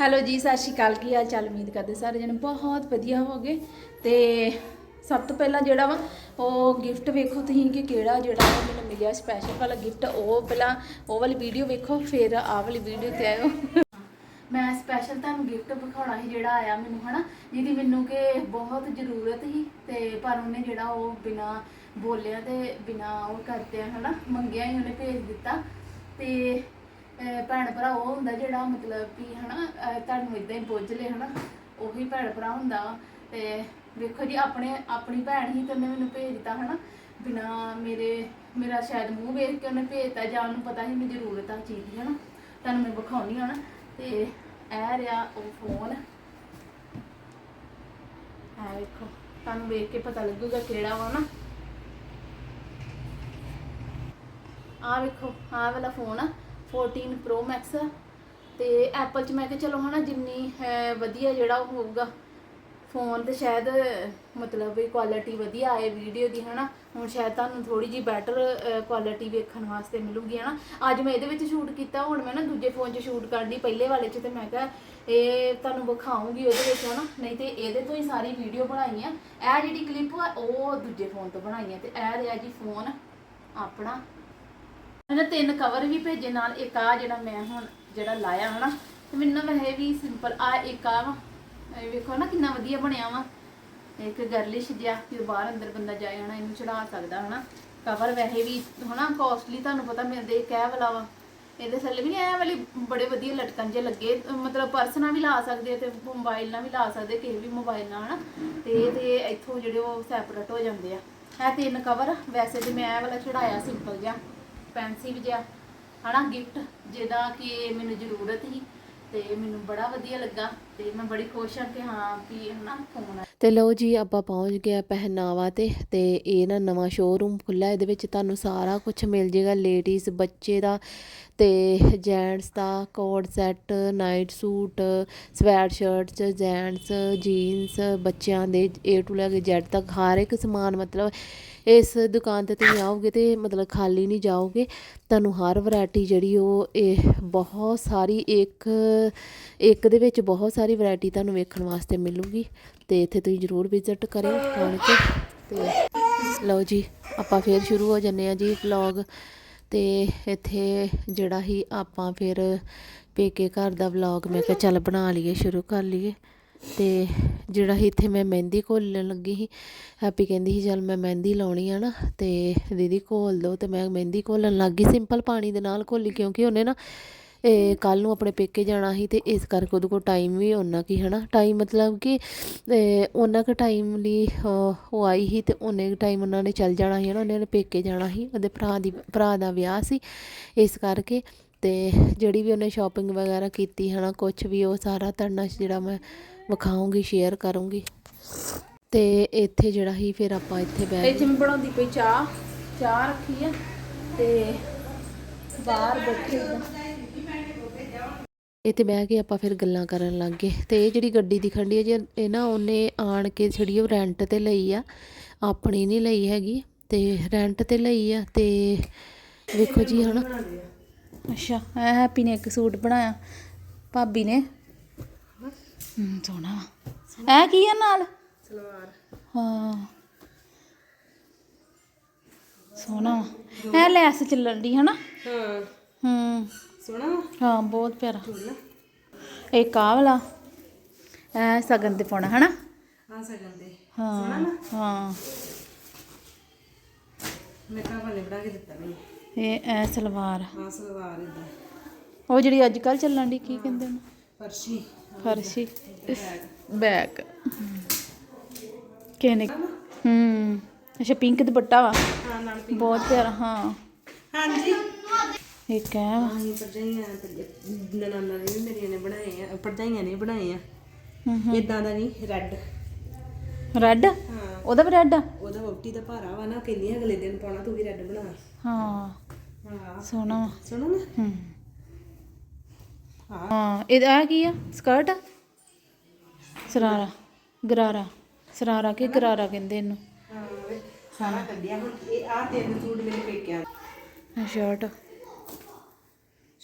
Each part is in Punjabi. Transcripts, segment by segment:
ਹੈਲੋ ਜੀ, ਸਤਿ ਸ਼੍ਰੀ ਅਕਾਲ, ਕੀ ਹਾਲ ਚਾਲ? ਉਮੀਦ ਕਰਦੇ ਸਾਰੇ ਜਣੇ ਬਹੁਤ ਵਧੀਆ ਹੋਗੇ ਤੇ ਸਭ ਤੋਂ ਪਹਿਲਾਂ ਜਿਹੜਾ ਵਾ, ਉਹ ਗਿਫਟ ਵੇਖੋ ਤੁਸੀਂ ਕਿ ਕਿਹੜਾ, ਜਿਹੜਾ ਵਾ ਮੈਨੂੰ ਮਿਲਿਆ ਸਪੈਸ਼ਲ ਵਾਲਾ ਗਿਫਟ ਉਹ ਪਹਿਲਾਂ ਉਹ ਵਾਲੀ ਵੀਡੀਓ ਵੇਖੋ, ਫਿਰ ਆਹ ਵਾਲੀ ਵੀਡੀਓ ਤੇ ਆਇਓ। ਮੈਂ ਸਪੈਸ਼ਲ ਤੁਹਾਨੂੰ ਗਿਫਟ ਵਿਖਾਉਣਾ ਸੀ, ਜਿਹੜਾ ਆਇਆ ਮੈਨੂੰ, ਹਨਾ? ਜਿਹਦੀ ਮੈਨੂੰ ਕਿ ਬਹੁਤ ਜ਼ਰੂਰਤ ਸੀ, ਤੇ ਪਰ ਉਹਨੇ ਜਿਹੜਾ ਉਹ ਬਿਨਾ ਬੋਲਿਆ ਤੇ ਬਿਨਾ ਉਹ ਕਰਤੇ ਹਨਾ? ਮੰਗਿਆ ਹੀ ਉਹਨੇ ਭੇਜ ਦਿੱਤਾ। ਤੇ ਭੈਣ ਭਰਾ ਉਹ ਹੁੰਦਾ ਜਿਹੜਾ ਮਤਲਬ ਕਿ ਹਨਾ, ਅਹ ਤੁਹਾਨੂੰ ਇਦਾਂ ਹੀ ਪੁੱਜ ਲੇ ਹਨਾ, ਉਹੀ ਭੈਣ ਭਰਾ ਹੁੰਦਾ। ਵਾ। ਤੇ ਵੇਖੋ ਜੀ, ਆਪਣੇ, ਆਪਣੀ ਭੈਣ ਹੀ ਤੇ ਉਹਨੇ ਮੈਨੂੰ ਭੇਜ ਦਿੱਤਾ ਹਨਾ, ਬਿਨਾ ਮੇਰੇ, ਮੇਰਾ ਸ਼ਾਇਦ ਮੂੰਹ ਵੇਖ ਕੇ ਉਹਨੇ ਭੇਜਤਾ ਜਾਂ ਉਹਨੂੰ ਪਤਾ ਸੀ ਮੈਨੂੰ ਜ਼ਰੂਰਤ ਆ ਚੀਜ਼ ਦੀ ਹਨਾ, ਤੁਹਾਨੂੰ ਮੈਂ ਵਿਖਾਉਣੀ ਹਨਾ। ਤੇ ਇਹ ਰਿਹਾ ਉਹ ਫੋਨ। ਆ ਵੇਖੋ, ਤੁਹਾਨੂੰ ਵੇਖ ਕੇ ਪਤਾ ਲੱਗੂਗਾ ਕਿਹੜਾ ਵਾ ਨਾ। ਆ ਵੇਖੋ, ਆਹ ਵਾਲਾ ਫੋਨ ਆ। 14 ਪ੍ਰੋ ਮੈਕਸ ਆ। ਤੇ ਐਪਲ ਚ ਮੈਂ ਕਿਹਾ ਚਲੋ ਹਨਾ, ਜਿੰਨੀ ਹੈ ਵਧੀਆ ਜਿਹੜਾ ਉਹ ਹੋਊਗਾ। ਫੋਨ ਤੇ ਸ਼ਾਇਦ, ਮਤਲਬ ਵੀ ਕੁਆਲਿਟੀ ਵਧੀਆ ਆਏ ਵੀਡੀਓ ਦੀ ਹਨਾ। ਹੁਣ ਸ਼ਾਇਦ ਤੁਹਾਨੂੰ ਥੋੜੀ ਜੀ ਬੈਟਰ ਕੁਆਲਿਟੀ ਵੇਖਣ ਵਾਸਤੇ ਮਿਲੂਗੀ ਹਨਾ। ਅੱਜ ਮੈਂ ਇਹਦੇ ਵਿੱਚ ਸ਼ੂਟ ਕੀਤਾ, ਹੁਣ ਮੈਂ ਨਾ ਦੂਜੇ ਫੋਨ 'ਚ ਸ਼ੂਟ ਕਰਦੀ ਪਹਿਲੇ ਵਾਲੇ 'ਚ ਤੇ ਮੈਂ ਕਿਹਾ ਇਹ ਤੁਹਾਨੂੰ ਵਿਖਾਉਂਗੀ ਉਹਦੇ ਵਿੱਚ ਹਨਾ। ਨਹੀਂ ਤੇ ਇਹਦੇ ਤੋਂ ਹੀ ਸਾਰੀ ਵੀਡੀਓ ਬਣਾਈ ਆ ਇਹ ਜਿਹੜੀ ਕਲਿੱਪ ਆ, ਉਹ ਦੂਜੇ ਫੋਨ ਤੋਂ ਬਣਾਈ ਆ ਤੇ ਇਹ ਰਿਹਾ ਜੀ ਫੋਨ ਆਪਣਾ ਇਹਨਾਂ ਤਿੰਨ ਕਵਰ ਵੀ ਭੇਜੇ ਨਾਲ, ਇੱਕ ਆ ਜਿਹੜਾ ਮੈਂ ਹੁਣ ਜਿਹੜਾ ਲਾਇਆ ਹਨਾ, ਤੇ ਮੈਨੂੰ ਵੈਸੇ ਵੀ ਸਿੰਪਲ ਆ ਇੱਕ ਆ ਵਾ। ਇਹ ਵੇਖੋ ਨਾ ਕਿੰਨਾ ਵਧੀਆ ਬਣਿਆ ਵਾ। ਇੱਕ ਗਰਲਿਸ਼ ਜਿਹਾ, ਕਿ ਬਾਹਰ ਅੰਦਰ ਬੰਦਾ ਜਾਏ ਹਨਾ ਇਹਨੂੰ ਚੜਾ ਸਕਦਾ ਹਨਾ। ਕਵਰ ਵੈਸੇ ਵੀ ਹਨਾ ਕਾਸਟਲੀ ਤੁਹਾਨੂੰ ਪਤਾ ਮਿਲਦੇ ਕਹਿ ਵਾਲਾ ਵਾ। ਇਹਦੇ ਥੱਲੇ ਵੀ ਐ ਵਾਲੇ ਬੜੇ ਵਧੀਆ ਲਟਕਣ ਜੇ ਲੱਗੇ। ਮਤਲਬ ਪਰਸ ਨਾਲ ਵੀ ਲਾ ਸਕਦੇ ਤੇ ਮੋਬਾਈਲ ਨਾਲ ਵੀ ਲਾ ਸਕਦੇ ਕਿਸੇ ਵੀ ਮੋਬਾਈਲ ਨਾਲ ਹਨਾ। ਤੇ ਇਹਦੇ ਇੱਥੋਂ ਜਿਹੜੇ ਉਹ ਸੈਪਰੇਟ ਹੋ ਜਾਂਦੇ ਆ। ਇਹ ਤਿੰਨ ਕਵਰ ਵੈਸੇ ਤੇ ਮੈਂ ਇਹ ਵਾਲਾ ਚੜਾਇਆ ਸਿੰਪਲ ਜਿਹਾ। ਪੈਨਸਿਲ ਜਿਹਾ ਹਨਾ ਗਿਫਟ ਜਿਹਦਾ ਕਿ ਮੈਨੂੰ ਜ਼ਰੂਰਤ ਸੀ ਤੇ ਮੈਨੂੰ ਬੜਾ ਵਧੀਆ ਲੱਗਾ। ਤੇ ਮੈਂ ਬੜੀ ਖੁਸ਼ ਹਾਂ ਕਿ ਹਾਂ ਵੀ ਹਨਾ ਫੋਨ ਤੇ ਲਓ ਜੀ, ਆਪਾਂ ਪਹੁੰਚ ਗਿਆ ਪਹਿਨਾਵਾ ਤੇ ਤੇ ਇਹ ਨਾ ਨਵਾਂ ਸ਼ੋਰੂਮ ਖੁੱਲਾ ਇਹਦੇ ਵਿੱਚ ਤੁਹਾਨੂੰ ਸਾਰਾ ਕੁਝ ਮਿਲ ਜਾਏਗਾ ਲੇਡੀਜ਼ ਬੱਚੇ ਦਾ, ਤੇ ਜੈਂਟਸ ਦਾ coat set night suit sweatshirts gents jeans ਬੱਚਿਆਂ ਦੇ, A to ਲੈ ਕੇ Z ਤੱਕ, ਹਰ ਇੱਕ ਸਮਾਨ ਮਤਲਬ ਇਸ ਦੁਕਾਨ ਤੇ ਤੁਸੀਂ ਆਓਗੇ ਤੇ ਮਤਲਬ ਖਾਲੀ ਨਹੀਂ ਜਾਓਗੇ। ਤੁਹਾਨੂੰ ਹਰ ਵੈਰਾਈਟੀ ਜਿਹੜੀ ਉਹ ਇਹ ਬਹੁਤ ਸਾਰੀ ਇੱਕ ਇੱਕ ਦੇ ਵਿੱਚ ਬਹੁਤ ਸਾਰੀ ਸਾਰੀ ਵੈਰਾਈਟੀ ਤੁਹਾਨੂੰ ਵੇਖਣ ਵਾਸਤੇ ਮਿਲੂਗੀ ਤੇ ਇੱਥੇ ਤੁਸੀਂ ਜ਼ਰੂਰ ਵਿਜ਼ਿਟ ਕਰਿਓ ਆਣ ਕੇ ਤੇ ਲਓ ਜੀ, ਆਪਾਂ ਫੇਰ ਸ਼ੁਰੂ ਹੋ ਜੰਨੇ ਆ ਜੀ ਵਲੌਗ ਤੇ ਇੱਥੇ ਜਿਹੜਾ ਹੀ ਆਪਾਂ ਫਿਰ ਪੇਕੇ ਘਰ ਦਾ ਵਲੌਗ ਮੈਂ ਕਿਹਾ ਚੱਲ ਬਣਾ ਲਈਏ, ਸ਼ੁਰੂ ਕਰ ਲਈਏ। ਤੇ ਜਿਹੜਾ ਸੀ ਇੱਥੇ ਮੈਂ ਮਹਿੰਦੀ ਘੋਲਣ ਲੱਗੀ ਸੀ, ਹੈਪੀ ਕਹਿੰਦੀ ਸੀ, ਚੱਲ ਮੈਂ ਮਹਿੰਦੀ ਲਾਉਣੀ ਆ ਨਾ, ਤੇ ਦੀਦੀ ਘੋਲ ਦੋ। ਤੇ ਮੈਂ ਮਹਿੰਦੀ ਘੋਲਣ ਲੱਗ ਗਈ ਸਿੰਪਲ ਪਾਣੀ ਦੇ ਨਾਲ ਘੋਲੀ, ਕਿਉਂਕਿ ਉਹਨੇ ਨਾ ਕੱਲ ਨੂੰ ਆਪਣੇ ਪੇਕੇ ਜਾਣਾ ਸੀ ਤੇ ਇਸ ਕਰਕੇ ਉਹਦੇ ਕੋਲ ਟਾਈਮ ਵੀ ਉਹਨਾਂ ਕੀ ਹਨਾ? ਟਾਈਮ ਮਤਲਬ ਕਿ ਇਹ ਉਹਨਾਂ ਕੁ ਟਾਈਮ ਲਈ ਉਹ ਆਈ ਸੀ ਤੇ ਉਹਨੇ ਟਾਈਮ ਉਹਨਾਂ ਨੇ ਚੱਲ ਜਾਣਾ ਸੀ, ਹਨਾ? ਉਹਨਾਂ ਨੇ ਪੇਕੇ ਜਾਣਾ ਸੀ, ਉਹਦੇ ਭਰਾ ਦੀ, ਭਰਾ ਦਾ ਵਿਆਹ ਸੀ, ਇਸ ਕਰਕੇ। ਤੇ ਜਿਹੜੀ ਵੀ ਉਹਨੇ ਸ਼ਾਪਿੰਗ ਵਗੈਰਾ ਕੀਤੀ, ਹਨਾ ਕੁਝ ਵੀ, ਉਹ ਸਾਰਾ ਤੁਹਾਡੇ ਨਾਲ ਜਿਹੜਾ ਮੈਂ ਵਿਖਾਉਂਗੀ ਸ਼ੇਅਰ ਕਰੂੰਗੀ। ਤੇ ਇੱਥੇ ਜਿਹੜਾ ਹੀ ਫਿਰ ਆਪਾਂ ਇੱਥੇ ਬੈਠ ਇੱਥੇ ਮੈਂ ਬਣਾਉਂਦੀ ਪਈ ਚਾਹ ਚਾਹ ਰੱਖੀ ਆ, ਤੇ ਬਾਹਰ ਬੈਠੇ ਇੱਥੇ ਬਹਿ ਕੇ ਆਪਾਂ ਫਿਰ ਗੱਲਾਂ ਕਰਨ ਲੱਗ ਗਏ। ਤੇ ਇਹ ਜਿਹੜੀ ਗੱਡੀ ਦਿਖਣ ਦੀ ਹੈ ਜੀ ਇਹ ਨਾ ਉਹਨੇ ਆਣ ਕੇ ਜਿਹੜੀ ਉਹ ਰੈਂਟ ਤੇ ਲਈ ਆ ਆਪਣੀ ਨਹੀਂ ਲਈ ਹੈਗੀ। ਤੇ ਰੈਂਟ ਤੇ ਲਈ ਆ ਤੇ ਵੇਖੋ ਜੀ ਹਨਾ ਅੱਛਾ ਐ ਹੈਪੀ ਨੇ ਇੱਕ ਸੂਟ ਬਣਾਇਆ ਭਾਬੀ ਨੇ। ਹੂੰ ਸੋਹਣਾ। ਐ ਕੀ ਆ ਨਾਲ? ਸਲਵਾਰ। ਹਾਂ। ਸੋਹਣਾ। ਐ ਲੈਸ ਚੱਲਣ ਦੀ ਹਨਾ? ਹਾਂ। ਹੂੰ। ਸੋਹਣਾ ਵਾ? ਹਾਂ ਬਹੁਤ ਪਿਆਰਾ। ਇੱਕ ਆਹ ਵਾਲਾ? ਐ ਸਗਨ ਤੇ ਪਾਉਣਾ ਹਨਾ? ਹਾਂ ਸਗਨ ਦੇ ਹਾਂ ਹਾਂ। ਮੈਂ ਕਹਾਂ ਵਾਲੇ ਬਣਾ ਕੇ ਦਿੱਤਾ ਮੈਨੂੰ। ਇਹ ਐ ਸਲਵਾਰ। ਹਾਂ ਸਲਵਾਰ ਇਦਾਂ ਉਹ ਜਿਹੜੀ ਅੱਜ ਕੱਲ ਚੱਲਣ ਦੀ ਕੀ ਕਹਿੰਦੇ ਨੇ? ਫਰਸ਼ੀ। ਫਰਸ਼ੀ। ਬੈਗ। ਕਿਹਨੇ ਹੂੰ। ਅੱਛਾ ਪਿੰਕ ਦੁਪੱਟਾ ਵਾ? ਹਾਂ ਨਾਲ ਬਹੁਤ ਪਿਆਰਾ ਹਾਂ। ਹਾਂਜੀ। ਇੱਕ ਹੈ। ਆਹੀ ਪਰਜਾਈਆਂ ਨਨਾਨਾ ਨੇ ਵੀ ਮੇਰੀਆਂ ਨੇ ਬਣਾਏ ਆ ਪਰਜਾਈਆਂ ਨੇ ਬਣਾਏ ਆ। ਇਦਾਂ ਦਾ ਨਹੀਂ ਰੈੱਡ ਰੈੱਡ ਹਾਂ। ਉਹਦਾ ਵੀ ਰੈੱਡ ਆ? ਉਹਦਾ ਵੋਟੀ ਦਾ ਭਾਰਾ ਵਾ ਨਾ ਕਹਿੰਦੀ ਅਗਲੇ ਦਿਨ ਪਾਉਣਾ ਤੂੰ ਵੀ ਰੈੱਡ ਬਣਾ। ਹਾਂ। ਹਾਂ। ਸੋਹਣਾ ਵਾ। ਸੁਣੋ ਨਾ? ਹੂੰ। ਹਾਂ ਇਹ ਆ ਕੀ ਆ? ਸਕਰਟ ਸਰਾਰਾ। ਗਰਾਰਾ। ਸਰਾਰਾ ਕਿ ਗਰਾਰਾ ਕਹਿੰਦੇ ਇਹਨੂੰ? ਹਾਂ ਸਾਰਾ ਕੱਢਿਆ ਹੁਣ। ਇਹ ਆ ਤਿੰਨ ਸੂਟ ਮੇਰੇ ਪੇਕਿਆਂ ਸ਼ਰਟ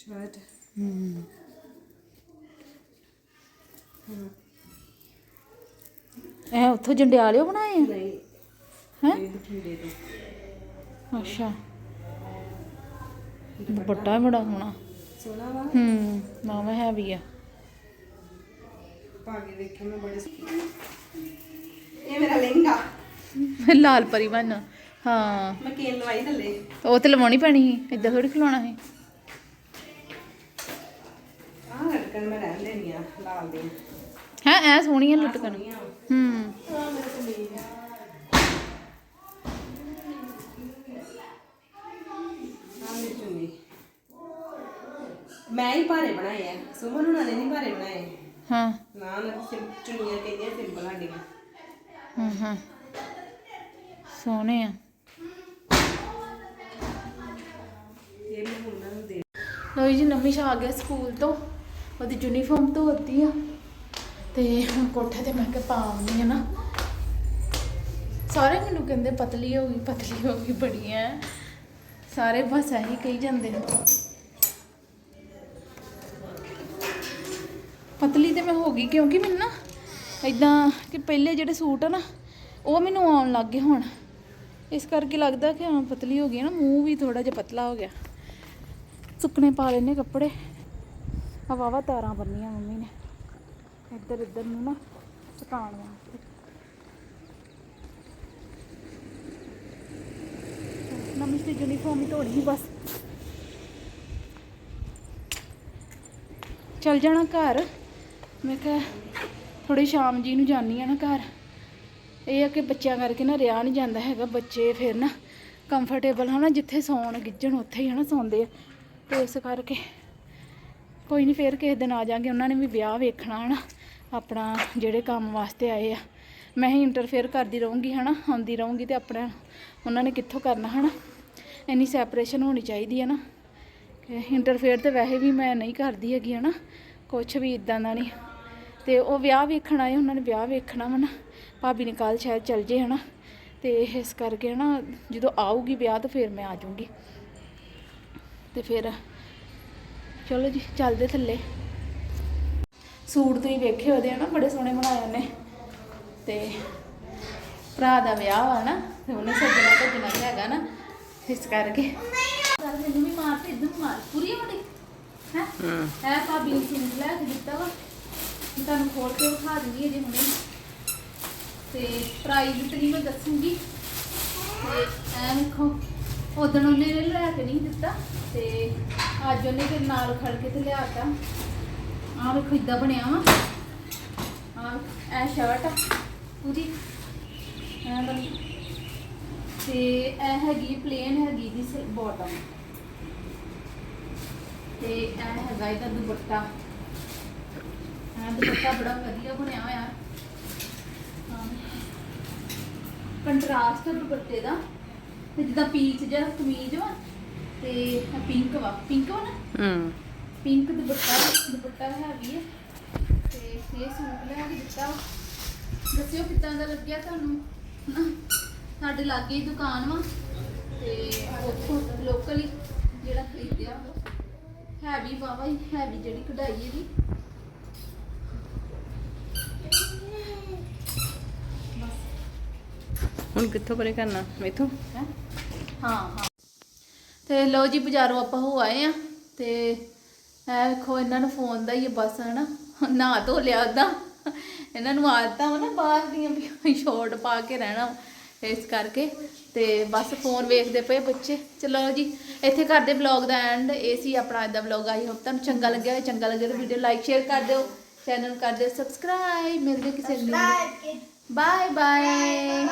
ਸ਼ਰਟ ਹੂੰ ਇਹ ਉੱਥੋਂ ਜੰਡਿਆਲਿਓ ਬਣਾਏ ਆ? ਨਹੀਂ। ਹੈਂ? ਇਹ ਬਠਿੰਡੇ ਤੋਂ। ਅੱਛਾ। ਦੁਪੱਟਾ। ਬੜਾ ਸੋਹਣਾ। ਸੋਹਣਾ ਵਾ। ਹੂੰ ਮਾਵਾ ਹੈ ਵੀ ਆ। ਪਾ ਕੇ ਦੇਖਿਆ ਮੈਂ ਬੜੇ ਇਹ ਮੇਰਾ ਲਹਿੰਗਾ। ਲਾਲ ਪਰੀ ਬਣ ਹਾਂ। ਮੈਂ ਕੇਨ ਲਵਾਈ ਥੱਲੇ। ਉਹ ਤੇ ਲਵਾਉਣੀ ਪੈਣੀ ਸੀ। ਇਦਾਂ ਥੋੜੀ ਖਿਲਾਉਣਾ ਸੀ। ਲਟਕਣ ਮੈਂ ਰਹਿਣ ਦੇਣੀ ਆ ਲਾਲ ਦੇ। ਹੈ ਐ ਸੋਹਣੀਆਂ ਲੁੱਟਕਣ। ਹੂੰ। ਮੈਂ ਹੀ ਭਾਰੇ ਬਣਾਏ ਆ। ਸੁਮਨ ਹੁਣਾਂ ਨੇ ਨਹੀਂ ਭਾਰੇ ਬਣਾਏ। ਹਾਂ। ਨਾ ਨਾ ਚੁੰਨੀਆਂ ਕਹਿੰਦੀਆਂ ਸਿੰਪਲ ਸਾਡੀਆਂ। ਹਾਂ ਹਾਂ। ਸੋਹਣੇ ਆ। ਇਹ ਮੈਂ ਹੁਣ ਉਹਨਾਂ ਨੂੰ ਦੇ ਲੋ ਜੀ ਨਮਿਸ਼ ਆ ਗਿਆ ਸਕੂਲ ਤੋਂ। ਉਹਦੀ ਯੂਨੀਫਾਰਮ ਧੋਤੀ ਆ। ਤੇ ਹੁਣ ਕੋਠੇ ਤੇ ਮੈਂ ਕਿ ਪਾਉਂਦੀ ਆ ਨਾ। ਸਾਰੇ ਮੈਨੂੰ ਕਹਿੰਦੇ ਪਤਲੀ ਹੋ ਗਈ, ਪਤਲੀ ਹੋ ਗਈ ਬੜੀ ਐ। ਸਾਰੇ ਬਸ ਇਹੀ ਕਹੀ ਜਾਂਦੇ ਨੇ ਪਤਲੀ ਤੇ ਮੈਂ ਹੋ ਗਈ ਕਿਉਂਕਿ ਮੈਨੂੰ ਨਾ ਇਦਾਂ ਕਿ ਪਹਿਲੇ ਜਿਹੜੇ ਸੂਟ ਆ ਨਾ, ਉਹ ਮੈਨੂੰ ਆਉਣ ਲੱਗ ਗਏ ਹੁਣ। ਇਸ ਕਰਕੇ ਲੱਗਦਾ ਕਿ ਹਾਂ, ਪਤਲੀ ਹੋ ਗਈ ਨਾ, ਮੂੰਹ ਵੀ ਥੋੜਾ ਜਿਹਾ ਪਤਲਾ ਹੋ ਗਿਆ। ਸੁੱਕਣੇ ਪਾ ਲੈਨੇ ਕੱਪੜੇ। ਆ ਵਾਵਾ ਤਾਰਾਂ ਬੰਨੀਆਂ ਮੰਮੀ ਨੇ। ਇੱਧਰ ਇੱਧਰ ਨੂੰ ਨਾ ਸੁਕਾਉਣ ਵਾਸਤੇ ਨਮੀ ਤੇ ਯੂਨੀਫਾਰਮ ਹੀ ਧੋਣੀ ਬਸ। ਚੱਲ ਜਾਣਾ ਘਰ। ਮੈਂ ਕਿਹਾ ਥੋੜੀ ਸ਼ਾਮ ਜੀ ਨੂੰ ਜਾਨੀ ਆ ਨਾ ਘਰ। ਇਹ ਆ ਕਿ ਬੱਚਿਆਂ ਕਰਕੇ ਨਾ ਰਿਆ ਨਹੀਂ ਜਾਂਦਾ ਹੈਗਾ, ਬੱਚੇ ਫਿਰ ਨਾ ਕੰਫਰਟੇਬਲ ਹਨਾ, ਜਿੱਥੇ ਸੌਣ ਗਿੱਜਣ, ਉੱਥੇ ਹੀ ਹਨਾ ਸੌਂਦੇ ਆ। ਤੇ ਇਸ ਕਰਕੇ ਕੋਈ ਨਹੀਂ ਫੇਰ ਕਿਸੇ ਦਿਨ ਆ ਜਾਾਂਗੇ। ਉਹਨਾਂ ਨੇ ਵੀ ਵਿਆਹ ਵੇਖਣਾ ਹਨਾ, ਆਪਣਾ ਜਿਹੜੇ ਕੰਮ ਵਾਸਤੇ ਆਏ ਆ। ਮੈਂ ਹੀ ਇੰਟਰਫੇਅਰ ਕਰਦੀ ਰਹੂੰਗੀ ਹਨਾ, ਆਉਂਦੀ ਰਹੂੰਗੀ ਤੇ ਆਪਣਾ ਉਹਨਾਂ ਨੇ ਕਿੱਥੋਂ ਕਰਨਾ ਹਨਾ। ਇੰਨੀ ਸੈਪਰੇਸ਼ਨ ਹੋਣੀ ਚਾਹੀਦੀ ਹੈ ਨਾ। ਇੰਟਰਫੇਅਰ ਤੇ ਵੈਸੇ ਵੀ ਮੈਂ ਨਹੀਂ ਕਰਦੀ ਹੈਗੀ ਹਨਾ ਕੁਝ ਵੀ ਇਦਾਂ ਦਾ ਨਹੀਂ ਤੇ ਉਹ ਵਿਆਹ ਵੇਖਣ ਆਏ, ਉਹਨਾਂ ਨੇ ਵਿਆਹ ਵੇਖਣਾ ਵਾ ਨਾ। ਭਾਬੀ ਨੇ ਕੱਲ ਸ਼ਾਇਦ ਚੱਲ ਜੇ ਹਨਾ, ਤੇ ਇਸ ਕਰਕੇ ਹਨਾ, ਜਦੋਂ ਆਊਗੀ ਵਿਆਹ ਤਾਂ ਫਿਰ ਮੈਂ ਆ ਜਾਊਂਗੀ। ਤੇ ਫਿਰ ਚਲੋ ਜੀ ਚੱਲਦੇ ਥੱਲੇ। ਸੂਟ ਤੁਸੀਂ ਵੇਖੇ ਉਹਦੇ ਹਨਾ ਬੜੇ ਸੋਹਣੇ ਬਣਾਏ ਉਹਨੇ। ਤੇ ਭਰਾ ਦਾ ਵਿਆਹ ਵਾ ਨਾ ਤੇ ਉਹਨੇ ਸੱਜਣਾ ਭੱਜਣਾ ਵੀ ਹੈਗਾ ਨਾ ਇਸ ਕਰਕੇ। ਚੱਲ ਮੈਨੂੰ ਵੀ ਮਾਰ ਤੇ ਇਦਾਂ ਮਾਰ ਪੂਰੀ ਹੋਣੀ ਹੈ? ਹੈ। ਭਾਬੀ ਨੇ ਲੈ ਕੇ ਦਿੱਤਾ ਵਾ। ਮੈਂ ਤੁਹਾਨੂੰ ਖੋਲ ਕੇ ਵਿਖਾ ਦਿੰਦੀ ਜੀ ਹੁਣੇ। ਤੇ ਪ੍ਰਾਈਸ ਮੈਂ ਦੱਸੂਗੀ। ਤੇ ਐ ਵੇਖੋ। ਉਦੋਂ ਉਹਨੇ ਲੈ ਕੇ ਨਹੀਂ ਦਿੱਤਾ ਤੇ ਅੱਜ ਉਹਨੇ ਫਿਰ ਨਾਲ ਖੜ ਕੇ ਤੇ ਲਿਆਤਾ। ਆਹ ਵੇਖੋ ਇਦਾਂ ਬਣਿਆ ਵਾ। ਆ ਇਹ ਸ਼ਰਟ ਆ ਪੂਰੀ। ਐ ਬਣੀ ਤੇ ਇਹ ਹੈਗੀ ਪਲੇਨ ਹੈਗੀ ਦੀ ਬਾਟਮ ਤੇ ਇਹ ਹੈਗਾ ਇਹਦਾ ਦੁਪੱਟਾ। ਇਹ ਦੁਪੱਟਾ ਬੜਾ ਵਧੀਆ ਬਣਿਆ ਹੋਇਆ। ਕੰਟਰਾਸਟ ਦੁਪੱਟੇ ਦਾ। ਤੇ ਜਿੱਦਾਂ ਪੀਚ ਜਿਹਾ ਕਮੀਜ਼ ਵਾ ਤੇ ਪਿੰਕ ਵਾ। ਪਿੰਕ ਵਾ ਨਾ? ਹੂੰ। ਪਿੰਕ ਦੁਪੱਟਾ ਦੁਪੱਟਾ ਹੈਗੀ ਹੈ ਤੇ ਇਹ ਸੂਟ ਲੈ ਕੇ ਦਿੱਤਾ ਦੱਸਿਓ ਕਿੱਦਾਂ ਦਾ ਲੱਗਿਆ ਤੁਹਾਨੂੰ? ਹਨਾ ਸਾਡੇ ਲਾਗੇ ਹੀ ਦੁਕਾਨ ਵਾ ਤੇ ਉੱਥੋਂ ਲੋਕਲੀ ਜਿਹੜਾ ਖਰੀਦਿਆ ਹੈਵੀ ਵਾਵਾ ਹੀ ਹੈਵੀ ਜਿਹੜੀ ਕਢਾਈ ਇਹਦੀ। ਹੁਣ ਕਿੱਥੋਂ ਪਰੇ ਕਰਨਾ? ਮੈਥੋਂ? ਹੈਂ? ਹਾਂ ਤੇ ਲਓ ਜੀ ਬਾਜ਼ਾਰੋਂ ਆਪਾਂ ਹੋ ਆਏ ਆ ਤੇ ਇਹ ਵੇਖੋ ਇਹਨਾਂ ਨੂੰ ਫੋਨ ਦਾ ਹੀ ਹੈ ਬਸ ਹਨਾ? ਨਹਾ ਧੋ ਲਿਆ ਉਦਾਂ ਇਹਨਾਂ ਨੂੰ ਆਦਤਾਂ ਵਾ ਨਾ ਬਾਹਰ ਦੀਆਂ ਵੀ ਸ਼ੋਰਟ ਪਾ ਕੇ ਰਹਿਣਾ ਇਸ ਕਰਕੇ। ਤੇ ਬਸ ਫੋਨ ਵੇਖਦੇ ਪਏ ਬੱਚੇ। ਚਲੋ ਜੀ ਇੱਥੇ ਕਰਦੇ ਵਲੌਗ ਦਾ ਐਂਡ ਇਹ ਸੀ ਆਪਣਾ ਅੱਜ ਦਾ ਵਲੌਗ ਆਈ ਹੋਪ ਤੁਹਾਨੂੰ ਚੰਗਾ ਲੱਗਿਆ ਹੋਵੇ। ਚੰਗਾ ਲੱਗਿਆ ਤਾਂ ਵੀਡੀਓ ਲਾਈਕ ਸ਼ੇਅਰ ਕਰ ਦਿਓ। ਚੈਨਲ ਕਰ ਦਿਓ। ਸਬਸਕ੍ਰਾਈਬ ਮਿਲਦੇ ਕਿਸੇ ਨੂੰ ਬਾਏ ਬਾਏ